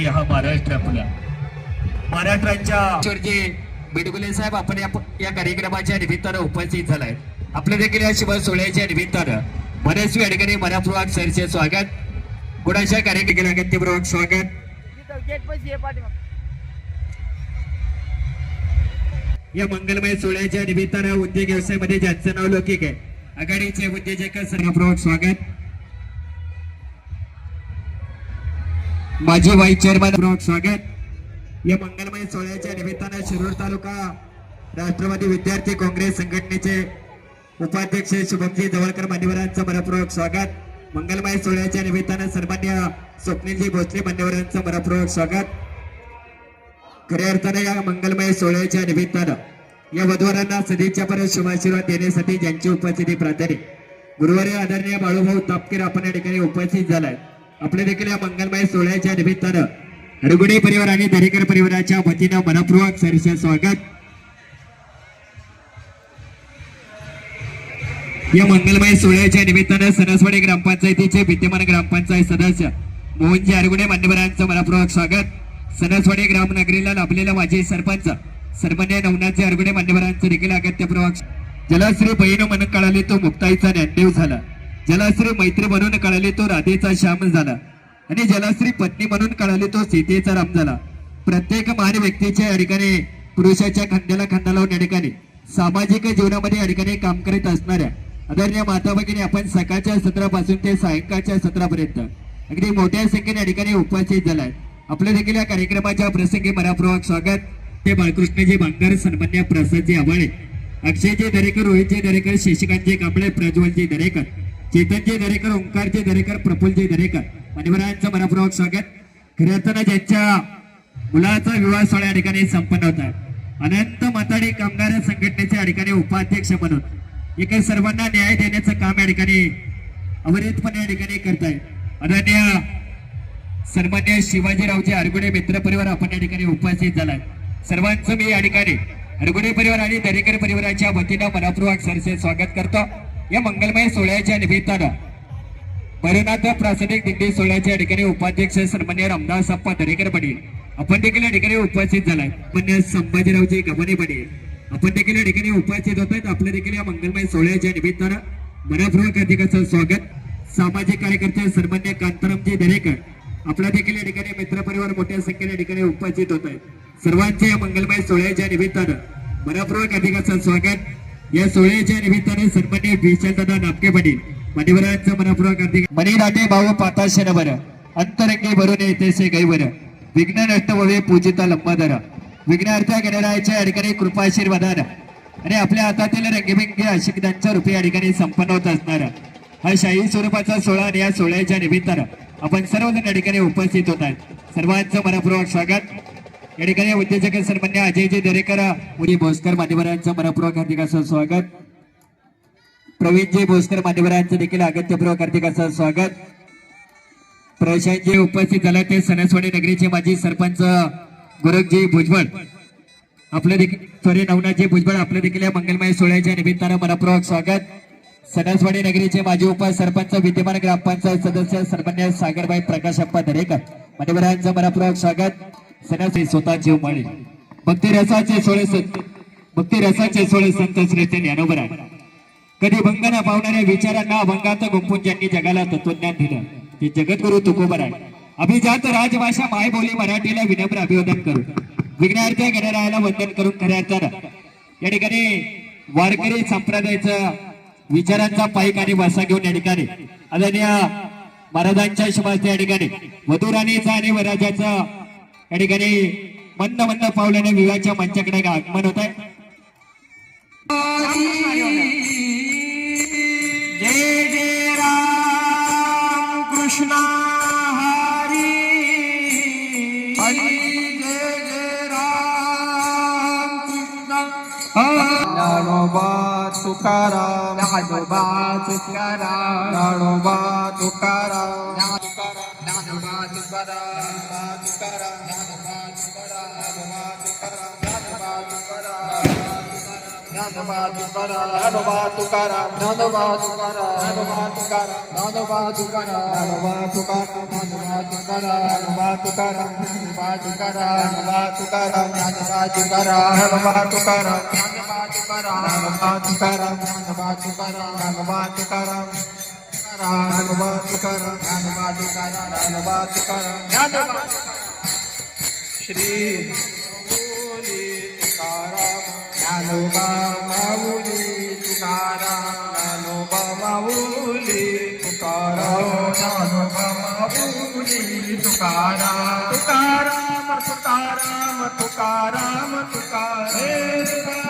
पद्धती हा महाराष्ट्र आपला. महाराष्ट्राच्या बिडगुले साहेब आपण या कार्यक्रमाच्या निमित्तानं उपस्थित झालाय. आपल्या देखील या शिवाय सोहळ्याच्या निमित्तानं. मनस्वी अडकणे मनापूर्वक सरचे स्वागत. कुणाच्या कार्यक्रम अगत्यपूर्वक स्वागत. या मंगलमय सोहळ्याच्या निमित्तानं उद्योग व्यवसायामध्ये ज्यांचं नाव लौकिक आहे आघाडीचे उद्योजक सर्वपूर्वक स्वागत. माजी वाईस चेअरमॅन स्वागत. या मंगलमय सोहळ्याच्या निमित्तानं शिरूर तालुका राष्ट्रवादी विद्यार्थी काँग्रेस संघटनेचे उपाध्यक्ष शुभमजी जवळकर मान्यवरांचं मनपूर्वक स्वागत. मंगलमय सोहळ्याच्या निमित्तानं सन्मान्य स्वप्नीलजी भोसले मान्यवरांचं मनपूर्वक स्वागत. खऱ्या अर्थानं या मंगलमय सोहळ्याच्या निमित्तानं या वधूवरांना सदिच्छा परत शुभाशीर्वाद देण्यासाठी ज्यांची उपस्थिती प्राधान्य गुरुवारी आदरणीय बाळूभाऊ तापकीर आपण या ठिकाणी उपस्थित झालाय. आपल्या देखील या मंगलमय सोहळ्याच्या निमित्तानं अडगुडे परिवार आणि दरेकर परिवाराच्या वतीनं मनपूर्वक सरसे स्वागत. या मंगलमय सोहळ्याच्या निमित्तानं सरसवाडी ग्रामपंचायतीचे विद्यमान ग्रामपंचायत सदस्य मोहनजी अरगुडे मान्यवरांचं मनपूर्वक स्वागत. सणसवाडी ग्रामनगरीला लाभलेला माजी सरपंच सन्मान्य नवनाथजी अरगुडे मान्यवरांचं देखील अगत्यपूर्वक जलाश्री बहीण म्हणून कळाले तो मुक्ताईचा ज्ञानदेव झाला. जलाश्री मैत्री म्हणून कळाले तो राधेचा श्याम झाला. आणि जलाश्री पत्नी म्हणून कळाले तो सीतेचा राम झाला. प्रत्येक महान व्यक्तीच्या अडकाने पुरुषाच्या खांद्याला खांदा लावून या सामाजिक जीवनामध्ये अडकाने काम करीत असणाऱ्या आदरणीय माता भगिनी आपण सकाळच्या सत्रापासून ते सायंकाळच्या सत्रापर्यंत अगदी मोठ्या संख्येने अडकाने उपस्थित झालाय. आपल्या देखील या कार्यक्रमाच्या प्रसंगी मनापूर्वक स्वागत. ते बाळकृष्णजी बांगर सन्मान्य प्रसादजी आवाळे अक्षयजी दरेकर रोहितजी दरेकर शशिकांतजी कांबळे प्रज्वलजी दरेकर. चेतनजी दरेकर ओंकारजी दरेकर प्रफुलजी दरेकर. मान्यवरांचं मनापूर्वक स्वागत. खऱ्या अर्थानं ज्यांच्या मुलाचा विवाह सोहळा या ठिकाणी संपन्न होत आहे. अनंत मताडी कामगार संघटनेचे या ठिकाणी उपाध्यक्ष म्हणून इकडे सर्वांना न्याय देण्याचं काम या ठिकाणी अविरतपणे या ठिकाणी करताय अनन्य सन्मान्य शिवाजीरावजी अरगुडे मित्र परिवार आपण या ठिकाणी उपस्थित झालाय. सर्वांचं मी या ठिकाणी अरगुडे परिवार आणि दरेकर परिवाराच्या वतीनं मनापूर्वक सरसे स्वागत करतो. या मंगलमय सोहळ्याच्या निमित्तानं भरनाथ प्रासनिक दिंडी सोहळ्याच्या ठिकाणी उपाध्यक्ष सन्मान्य रामदास अप्पा दरेकर पाटील आपण देखील या ठिकाणी उपस्थित झालाय. पण संभाजीरावजी गमने पाटील आपण देखील या ठिकाणी उपस्थित होत आहेत. आपल्या देखील या मंगलमय सोहळ्याच्या निमित्तानं मनपूर्वक अधिकाचं स्वागत. सामाजिक कार्यकर्ते सन्मान्य कांतारामजी दरेकर. आपल्या देखील या ठिकाणी मित्रपरिवार मोठ्या संख्येने ठिकाणी उपस्थित होत आहेत. सर्वांच्या या मंगलमय सोहळ्याच्या निमित्तानं मनपूर्वक अधिकाचं स्वागत. या सोहळ्याच्या निमित्ताने सन्मान्य विशालदादा नापके पाटील मान्यवरांचं मनपूर्वक अधिक मनी राटे भाऊ पाताशेन अंतरंगी भरून येते से गैवर विघ्न नष्ट व्हावे पूजिता लंबाधर विघ्नार्थ गणरायाच्या या ठिकाणी कृपाशीर्वादानं आणि आपल्या हातातील रंगीबिंगी आशिकदांच्या रुपये या ठिकाणी संपन्न होत असणार. हा शाही स्वरूपाचा सोहळा आणि या सोहळ्याच्या निमित्तानं आपण सर्वजण या ठिकाणी उपस्थित होत आहेत. सर्वांचं मनपूर्वक स्वागत. या ठिकाणी उद्योजक सन्मान्य अजयजी दरेकर मुली भोसकर मान्यवरांचं मनपूर्वक हार्दिक असं स्वागत. प्रवीणजी भोसकर मान्यवरांचं देखील अगत्यपूर्वक हार्दिक असं स्वागत. प्रशांतजी उपस्थित झाले ते सणसवाडी नगरीचे माजी सरपंच गोरखजी भुजबळ. आपलं देखील सॉरी नवनाथजी भुजबळ आपलं देखील या मंगलमय सोहळ्याच्या निमित्तानं मनपूर्वक स्वागत. सणसवाडी नगरीचे माजी उपसरपंच विद्यमान ग्रामपंचायत सदस्य सन्मान्य सागरबाई प्रकाशप्पा दरेकर. मान्यवरांचं मनपूर्वक स्वागत. सणाचे स्वतः जीव माळी भक्ती रसाचे सोळे संत भक्ती रसाचे सोळे संत श्रेष्ठ ज्ञानोबर आहे कधी भंग न पावणाऱ्या विचारांना अभंगात गुंपून ज्यांनी जगाला तत्वज्ञान दिलं ते जगद्गुरु तुकोबर आहे अभिजात राजभाषा मायबोली मराठीला विनम्र अभिवादन करू विघ्नार्थ गणरायाला वंदन करून खऱ्या अर्थानं या ठिकाणी वारकरी संप्रदायाचा विचारांचा पाईक आणि वासा घेऊन या ठिकाणी आदरणीय महाराजांच्या शुभास या ठिकाणी वधुराणीचा आणि वराजाचा या ठिकाणी मंद मंद पावल्याने विवाहाच्या मंचाकडे आगमन होत आहे जय जय राम कृष्ण हरी. हरी जय जय राम कृष्ण. ज्ञानोबा तुकाराम. तुकाराम. ज्ञानोबा तुकाराम ज्ञानोबा तुकाराम ज्ञानोबा तुकाराम ज्ञानोबा तुकाराम ज्ञानोबा तुकाराम ज्ञानोबा तुकाराम ज्ञानोबा तुकाराम ज्ञानोबा तुकाराम ज्ञानोबा तुकाराम ज्ञानोबा तुकाराम ज्ञानोबा तुकाराम ज्ञानोबा तुकाराम ज्ञानोबा तुकाराम ज्ञानोबा तुकाराम ज्ञानोबा तुकाराम ज्ञानोबा तुकाराम ज्ञानोबा तुकाराम ज्ञानोबा तुकाराम ज्ञानोबा तुकाराम ज्ञानोबा तुकाराम श्री माऊली तुकाराम ज्ञानोबा माऊली तुकाराम ज्ञानोबा माऊली तुकाराम ज्ञानोबा माऊली Tukaram Tukaram Tukaram Tukaram Tukaram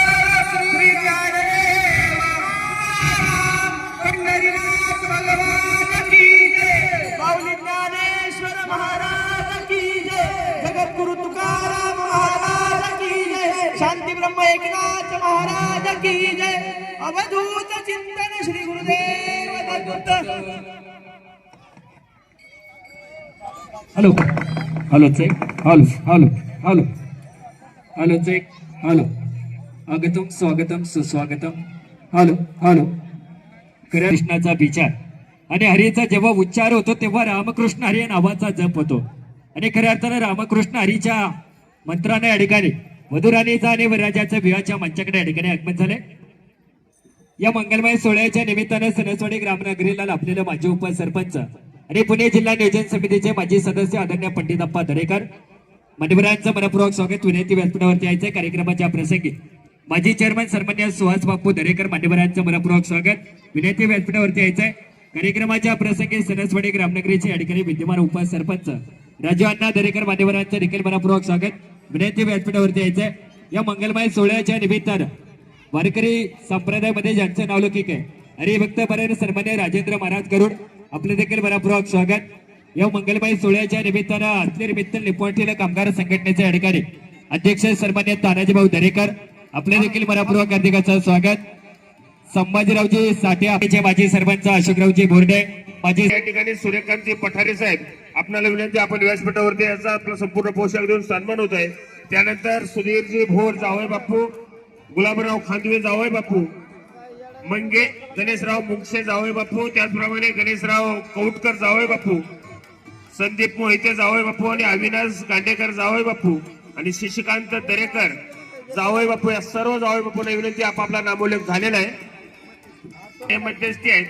hello. Hello check. Hello hello hello. Hello check. Hello. अगतम स्वागतम सुस्वागतम. Hello hello. खऱ्या कृष्णाचा विचार. आणि हरीचा जेव्हा उच्चार होतो तेव्हा रामकृष्ण हरी या नावाचा जप होतो. आणि खऱ्या अर्थानं रामकृष्ण हरीच्या मंत्राने या ठिकाणी मधुराणीचा आणि वराजाच्या विवाहाच्या मंचाकडे या ठिकाणी आगमन झाले. या मंगलमय सोहळ्याच्या निमित्तानं सणसवाडी ग्रामनगरीला लाभलेले माजी उपसरपंच आणि पुणे जिल्हा नियोजन समितीचे माजी सदस्य आदरणीय पंडितप्पा दरेकर मान्यवरांचं मनपूर्वक स्वागत विनंती व्यासपीठावरती यायचं कार्यक्रमाच्या प्रसंगी माजी चेअरमन सन्मान्य सुहास बापू दरेकर मान्यवरांचं मनपूर्वक स्वागत विनंती व्यासपीठावरती यायचंय कार्यक्रमाच्या प्रसंगी सणसवाडी ग्रामनगरीचे या विद्यमान उपसरपंच राजू अण्णा दरेकर मान्यवरांचं देखील मनपूर्वक स्वागत विनंती व्यासपीठावरती यायचंय या मंगलमय सोहळ्याच्या निमित्तानं वारकरी संप्रदायामध्ये ज्यांचं नावलौकिक आहे हरिभक्त परायण सन्मान्य राजेंद्र महाराज गरुड आपले देखील मनापूर्वक स्वागत. या मंगलमय सोहळ्याच्या निमित्तानं असले निमित्त निपवटीला कामगार संघटनेचे अधिकारी अध्यक्ष सन्मान्य तानाजी भाऊ दरेकर आपले देखील मनापूर्वक हार्दिकाचं स्वागत. संभाजीरावजी साठे आपले माजी सरपंच अशोकरावजी बोर्डे माजी या ठिकाणी सूर्यकांतजी पठारे साहेब आपल्याला विनंती आपण व्यासपीठावरती याचा आपला संपूर्ण पोशाख देऊन सन्मान होत आहे त्यानंतर सुधीरजी भोर जावय बापू गुलाबराव खांदवे जावय बापू म्हणजे गणेशराव मुंगशे जावय बापू त्याचप्रमाणे गणेशराव कौटकर जावय बापू संदीप मोहिते जावय बापू आणि अविनाश गांडेकर जावय बापू आणि शशिकांत दरेकर जावय बापू या सर्व जावय बापूंना विनंती आपापला नामोल्लेख झालेला आहे. हे मध्यस्थी आहेत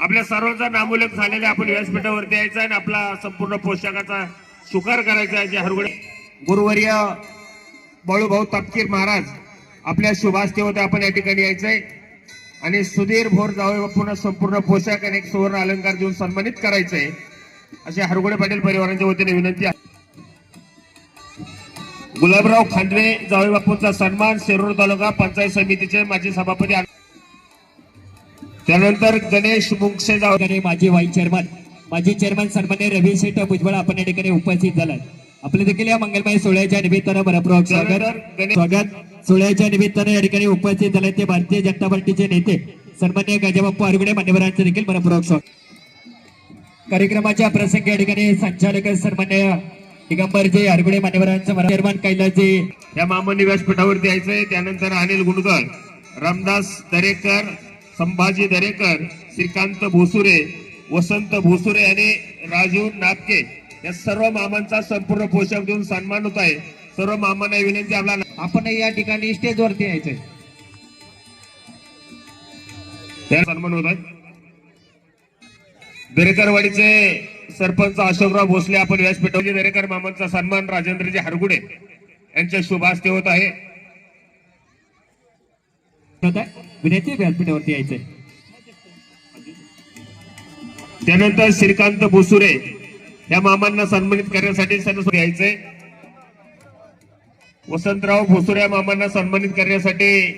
आपल्या सर्वांचा नामोल्लेख झालेला आहे. आपण व्यासपीठावरती यायचा आणि आपला संपूर्ण पोशाखाचा स्वीकार करायचा आहे जे हरगुडे गुरुवर्य बाळूभाऊ तपकीर महाराज आपल्या शुभास्तेमध्ये आपण या ठिकाणी यायचंय. आणि सुधीर भोर जावळे बापूंना संपूर्ण पोशाख आणि एक सुवर्ण अलंकार देऊन सन्मानित करायचंय. असे हरगुडे पाटील परिवारांच्या वतीने विनंती आहे. गुलाबराव खांडवे जावळे बापूंचा सन्मान शिरूर तालुका पंचायत समितीचे माजी सभापती त्यानंतर गणेश मुंगसे जावळे माजी व्हाईस चेअरमन. माजी चेअरमन सन्मान्य रवी शेठ भुजबळ आपण या ठिकाणी उपस्थित झाला आपले देखील या मंगलमय सोहळ्याच्या निमित्तानं मनपूर्वक स्वागत. स्वागत. सोहळ्याच्या निमित्तानं या ठिकाणी उपस्थित झाले ते भारतीय जनता पार्टीचे नेते सन्मान्य गजाबाप्पू आरगुडे मान्यवरांचे देखील मनपूर्वक स्वागत. कार्यक्रमाच्या प्रसंगी या ठिकाणी संचालक सन्मान्य दिगंबरजी आरगुडे मान्यवरांचं चेअरमन कैलासजी. या मामांनी व्यासपीठावरती यायचंय. त्यानंतर अनिल गुंडकर रामदास दरेकर संभाजी दरेकर श्रीकांत भोसुरे वसंत भोसुरे आणि राजू नापके. या सर्व मामांचा संपूर्ण पोशाख देऊन सन्मान होत आहे. सर्व मामांना विनंती आपला आपण या ठिकाणी स्टेजवरती यायचंय. त्या सन्मान होत आहे. दरेकरवाडीचे सरपंच अशोकराव भोसले आपण व्यासपीठावरती दरेकर मामांचा सन्मान राजेंद्रजी हरगुडे यांच्या शुभ हस्ते होत आहे. होत आहे. विनंती व्यासपीठावरती यायचंय. त्यानंतर श्रीकांत भोसुरे या मामांना सन्मानित करण्यासाठी सदस्य यायचे वसंतराव भोसुरे या मामांना सन्मानित करण्यासाठी.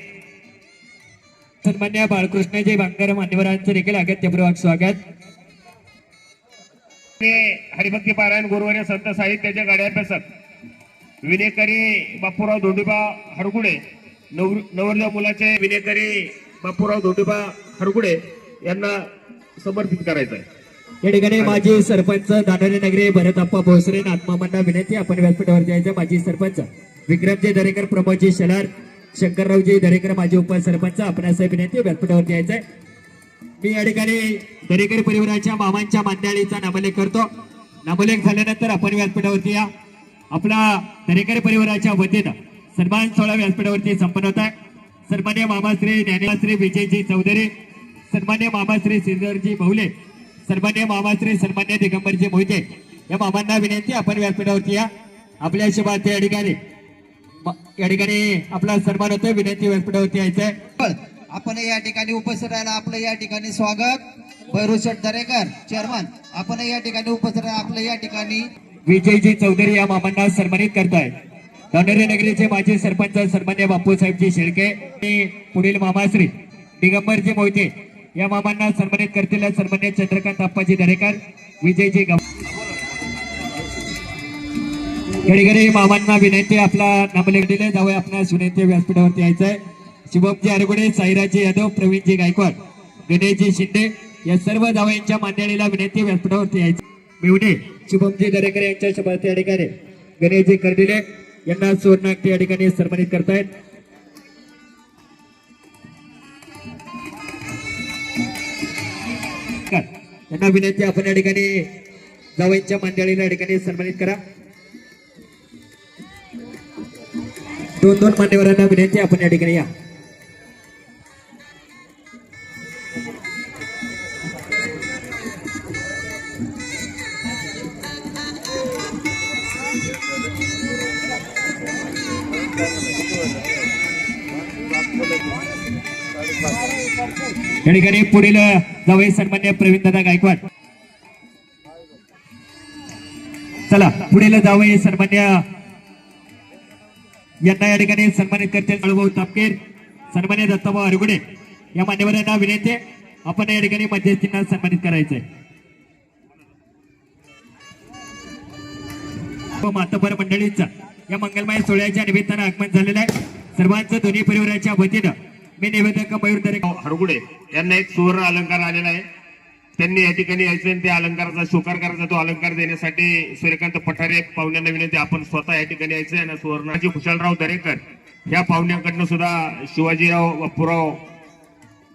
सन्मान्य बाळकृष्णजी बांगर मान्यवरांचं देखील अगत्यपूर्वक स्वागत. ते हरिभक्ती पारायण गुरुवारी संत साहित्याच्या गाड्या अभ्यासक विनेकरी बापूराव धोंडुबा हरगुडे नवर नवरदेव मुलाचे विनेकरी बापूराव धोंडुबा हरगुडे यांना समर्पित करायचं आहे या ठिकाणी माजी सरपंच दानोली नगरी भरतप्पा भोसरे आत्मामांना विनंती आपण व्यासपीठावरती यायचं. माजी सरपंच विक्रमजी दरेकर प्रमोदजी शेलार शंकररावजी दरेकर माजी उपसरपंच आपणास विनंती व्यासपीठावरती यायचंय. मी या ठिकाणी दरेकर परिवाराच्या मामांच्या मांडाळीचा नामोल्लेख करतो. नामोल्लेख झाल्यानंतर आपण व्यासपीठावरती या. आपला दरेकर परिवाराच्या वतीनं सन्मान सोहळा व्यासपीठावरती संपन्न होत आहे. सन्मान्य मामाश्री ज्ञानेश्री विजयजी चौधरी सन्मान्य मामाश्री श्रीधरजी बहुले सन्मान्य मामाश्री सन्मान्य दिगंबरजी मोहिते या मामांना विनंती आपण व्यासपीठावरती या. आपल्या शुभार्थ या ठिकाणी. या ठिकाणी आपला सन्मान होतोय विनंती व्यासपीठावरती यायचंय. आपण या ठिकाणी उपस्थित राहायला आपलं या ठिकाणी स्वागत. भैरुशेठ दरेकर चेअरमन आपण या ठिकाणी उपस्थित राहायला आपलं या ठिकाणी. विजयजी चौधरी या मामांना सन्मानित करतायत दांडेरी नगरीचे माजी सरपंच सन्मान्य बापूसाहेबजी शेळके आणि पुढील मामाश्री दिगंबरजी मोहिते या मामांना सन्मानित करतील. सन्मान्य चंद्रकांत अप्पाजी दरेकर विजयजी गम या ठिकाणी मामांना विनंती आपला नामलेख दिले जावं आपणास विनंती व्यासपीठावरती यायचंय. शुभमजी अरगुडे साईराजी यादव प्रवीणजी गायकवाड गणेशजी शिंदे या सर्व जावयांच्या मांडणीला विनंती व्यासपीठावरती यायची मिवडे शुभमजी दरेकर यांच्या शब्दार्थ अधिकारी गणेशजी कर्डिले यांना सुवर्णाक्ती या ठिकाणी सन्मानित करतायत. यांना विनंती आपण या ठिकाणी जावयांच्या मंडळीला या ठिकाणी सन्मानित करा. दोन दोन मान्यवरांना विनंती आपण या ठिकाणी या. या ठिकाणी पुढील जावई सन्मान्य प्रवीण दादा गायकवाड. चला पुढील जावई सन्मान्य यांना या ठिकाणी सन्मानित करतील बाळूभाऊ तापकीर सन्मान्य दत्ताभाऊ अरगुडे या मान्यवरांना विनंती आपण या ठिकाणी मध्यस्थींना सन्मानित करायचंय. व मातबर मंडळींचा या मंगलमय सोहळ्याच्या निमित्तानं आगमन झालेलं आहे. सर्वांचं दोन्ही परिवाराच्या वतीनं मी निवेदक मयूर दरेकर हरगुडे यांना एक सुवर्ण अलंकार आलेला आहे. त्यांनी या ठिकाणी यायचं आणि त्या अलंकाराचा स्वीकार करायचा तो अलंकार देण्यासाठी सूर्यकांत पठारे पाहुण्यांना विनंती आपण स्वतः या ठिकाणी यायचं आणि सुवर्णाजी खुशालराव दरेकर ह्या पाहुण्यांकडनं सुद्धा शिवाजीराव बापूराव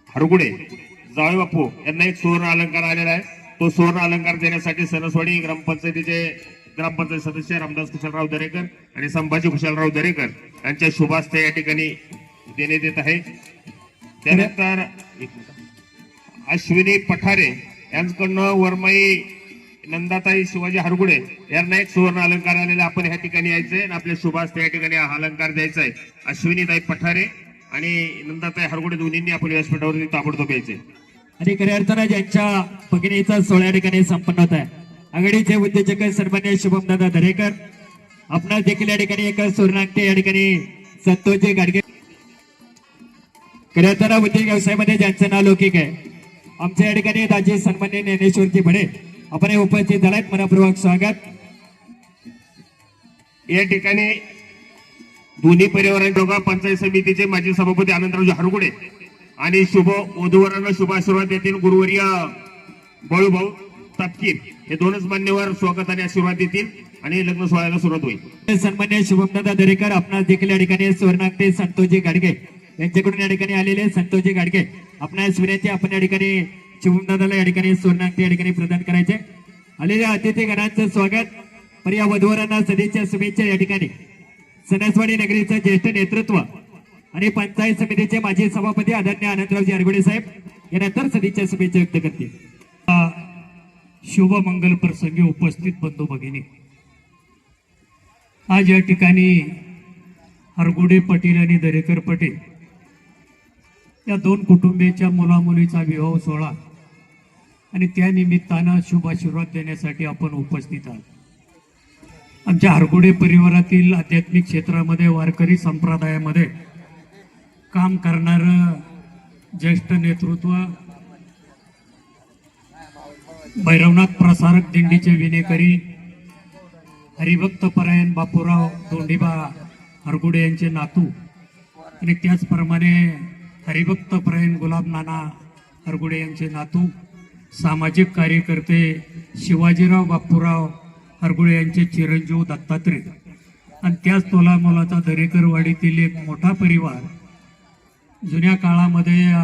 हरगुडे जावे बापू यांना एक सुवर्ण अलंकार आलेला आहे. तो सुवर्ण अलंकार देण्यासाठी सणसवाडी ग्रामपंचायतीचे ग्रामपंचायत सदस्य रामदास कुशलराव दरेकर आणि संभाजी कुशलराव दरेकर यांच्या शुभास्ते या ठिकाणी देण्यात येत आहे. त्यानंतर अश्विनी पठारे यांच्याकडनं वरमाई नंदाताई शिवाजी हरगुडे यांना एक सुवर्ण अलंकार आलेला आपण या ठिकाणी यायचंय आणि आपल्या सुभाष त्या ठिकाणी हा अलंकार द्यायचा आहे अश्विनीताई पठारे आणि नंदाताई हरगुडे दोन्हींनी आपण व्यासपीठावरती ताबडतोब यायचंय. आणि खऱ्या अर्थानं ज्यांच्या भगिनीचा सोहळा ठिकाणी संपन्न होत आहे आघाडीचे उद्योजक सन्मान्य शुभमदादा दरेकर. आपणास देखील या ठिकाणी एक सुवर्णांक या ठिकाणी संतोषजी गाडगे अर्थानं उद्योग व्यवसायामध्ये ज्यांचं नाव लौकिक आहे आमच्या या ठिकाणी राजे सन्मान्य ज्ञानेश्वरजी भडे आपण उपस्थित झालात मनपूर्वक स्वागत. या ठिकाणी दोन्ही परिवारांच्या पंचायत समितीचे माजी सभापती आनंदरावजी हरगुडे आणि शुभ वधूवरांना शुभ आशीर्वाद देतील गुरुवर्य बळूभाऊ तापकीर. हे दोनच मान्यवर स्वागत आणि आशीर्वाद देतील आणि लग्न सोहळ्याला सुरुवात होईल. सन्मान्य शुभमदादा दरेकर आपणास देखील या ठिकाणी सुवर्णांगते संतोषजी गाडगे यांच्याकडून या ठिकाणी आलेले संतोषजी गाडगे. आपणास विनंती आपण या ठिकाणी शुभमदादाला या ठिकाणी सोनांक या ठिकाणी प्रदान करायचे. आलेल्या अतिथीगणांचं स्वागत. पर या वधूवरांना सदिच्छा शुभेच्छा या ठिकाणी. सणसवाडी नगरीचं ज्येष्ठ नेतृत्व आणि पंचायत समितीचे माजी सभापती आदरणीय आनंदरावजी अरगुडे साहेब यानंतर सदिच्छा शुभेच्छा व्यक्त करतील. शुभमंगल प्रसंगी उपस्थित बंधू भगिनी. आज या ठिकाणी हरगुडे पटेल आणि दरेकर पटेल या दोन कुटुंबियाच्या मुलामुलीचा विवाह सोहळा. आणि त्या निमित्तानं शुभ आशीर्वाद देण्यासाठी आपण उपस्थित आहोत. आमच्या हरगुडे परिवारातील आध्यात्मिक क्षेत्रामध्ये वारकरी संप्रदायामध्ये काम करणारं ज्येष्ठ नेतृत्व भैरवनाथ प्रसारक दिंडीचे विनेकरी हरिभक्त परायण बापूराव दोंडीबा हरगुडे यांचे नातू. आणि त्याचप्रमाणे हरिभक्त प्रवीण गुलाब नाना हरगुडे यांचे नातू सामाजिक कार्यकर्ते शिवाजीराव बापूराव हरगुडे यांचे चिरंजीव दत्तात्रय. आणि त्याच तोलामोलाचा दरेकरवाडीतील एक मोठा परिवार. जुन्या काळामध्ये या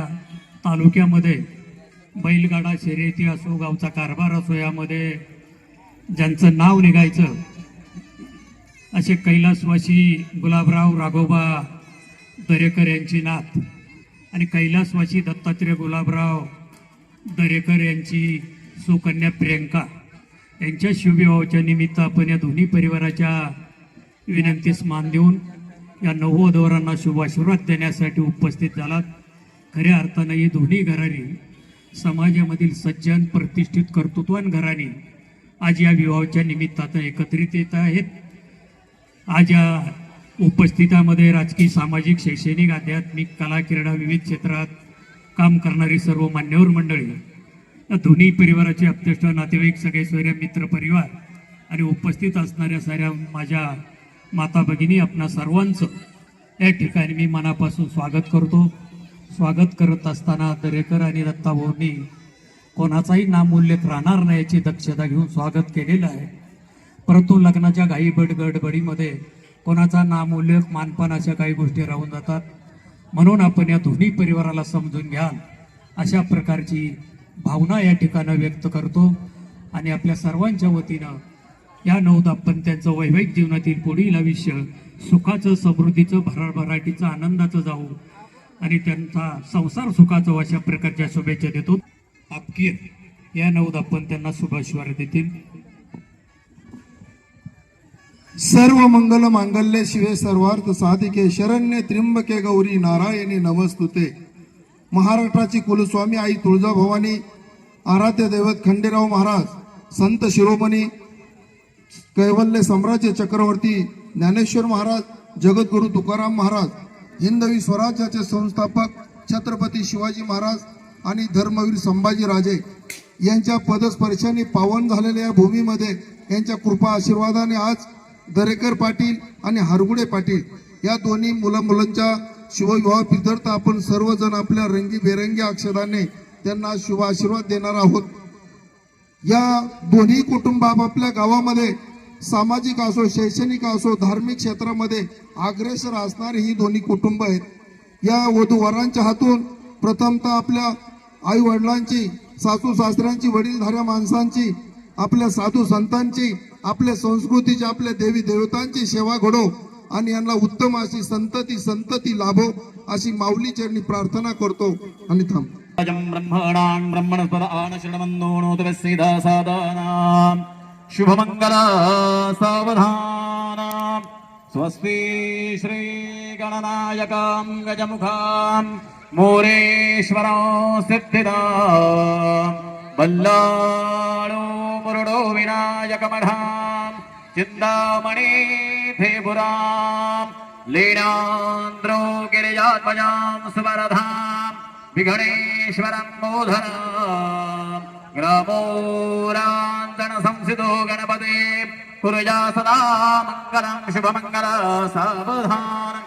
तालुक्यामध्ये बैलगाडा शर्यती असो गावचा कारभार असो यामध्ये ज्यांचं नाव निघायचं असे कैलासवासी गुलाबराव राघोबा दरेकर यांची नात. आणि कैलासवासी दत्तात्रय गुलाबराव दरेकर यांची सुकन्या प्रियंका यांच्या शिवविवाहाच्या निमित्त आपण या दोन्ही परिवाराच्या विनंतीस मान देऊन या नववधूवरांना शुभाशीर्वाद देण्यासाठी उपस्थित झालात. खऱ्या अर्थानं ही दोन्ही घराणी समाजामधील सज्जन प्रतिष्ठित कर्तृत्वान घराणी आज या विवाहाच्या निमित्तानं एकत्रित येत आहेत. आज या उपस्थितामध्ये राजकीय सामाजिक शैक्षणिक आध्यात्मिक कला क्रीडा विविध क्षेत्रात काम करणारी सर्व मान्यवर मंडळी या दोन्ही परिवाराचे अत्यष्ट नातेवाईक सगळे सोयरे मित्र परिवार आणि उपस्थित असणाऱ्या साऱ्या माझ्या माता भगिनी आपणा सर्वांचं या ठिकाणी मी मनापासून स्वागत करतो. स्वागत करत असताना दरेकर आणि दत्ताभाऊंनी कोणाचाही नामोल्लेख राहणार नाही याची दक्षता घेऊन स्वागत केलेलं आहे. परंतु लग्नाच्या घाई बड कोणाचा नामोल्लेख मानपान अशा काही गोष्टी राहून जातात. म्हणून आपण या दोन्ही परिवाराला समजून घ्याल अशा प्रकारची भावना या ठिकाणं व्यक्त करतो. आणि आपल्या सर्वांच्या वतीनं या नवदाम्पत्यांचं वैवाहिक जीवनातील पुढील आयुष्य सुखाचं समृद्धीचं भराभराटीचं आनंदाचं जाऊ आणि त्यांचा संसार सुखाचं हो अशा प्रकारच्या शुभेच्छा देतो. आपकीर या नवदाम्पत्यांना शुभाशिवार देतील. सर्व मंगल मांगल्य शिवे सर्वार्थ साधिके शरण्य त्र्यंबके गौरी नारायणी नमस्तुते. महाराष्ट्राची कुलस्वामी आई तुळजाभवानी आराध्य दैवत खंडेराव महाराज संत शिरोमणी कैवल्य साम्राज्य चक्रवर्ती ज्ञानेश्वर महाराज जगद्गुरु तुकाराम महाराज हिंदवी स्वराज्याचे संस्थापक छत्रपती शिवाजी महाराज आणि धर्मवीर संभाजी राजे यांच्या पदस्पर्शाने पावन झालेल्या या भूमीमध्ये यांच्या कृपा आशीर्वादाने आज दरेकर पाटील आणि हरगुडे पाटील या दोन्ही मुलं मुलांच्या शिवविवाह प्रित्यर्थ आपण सर्वजण आपल्या रंगीबेरंगी अक्षराने त्यांना शुभ आशीर्वाद देणार आहोत. या दोन्ही कुटुंब आपापल्या गावामध्ये सामाजिक असो शैक्षणिक असो धार्मिक क्षेत्रामध्ये अग्रेसर असणारी ही दोन्ही कुटुंब आहेत. या वधूवरांच्या हातून प्रथमतः आपल्या आई वडिलांची सासू सासऱ्यांची वडीलधाऱ्या माणसांची आपल्या साधू संतांची आपल्या संस्कृतीची आपल्या देवी देवतांची सेवा घडो आणि यांना उत्तम अशी संतती संतती लाभो अशी माऊली चरणी प्रार्थना करतो आणि थांब. अजं ब्रह्मणां ब्रह्मणस्पद आनशरणमन्दोणोतवस्सिदा सादानां शुभमङ्गल सावधानां स्वस्ति श्रीगणनायकां गजमुखां मोरेश्वरो सिद्धिदा बल्लाळो మురుడో వినాయకమఢాం చిందామణి త్రిపురాం లీనాంద్రో గిరిజాత్మజాం సువరధాం విఘణేశ్వరం బోధనాం గ్రామోరాంజన సంసిదో గణపతే కురుజా సదా మంగళం శుభమంగళ సావధానం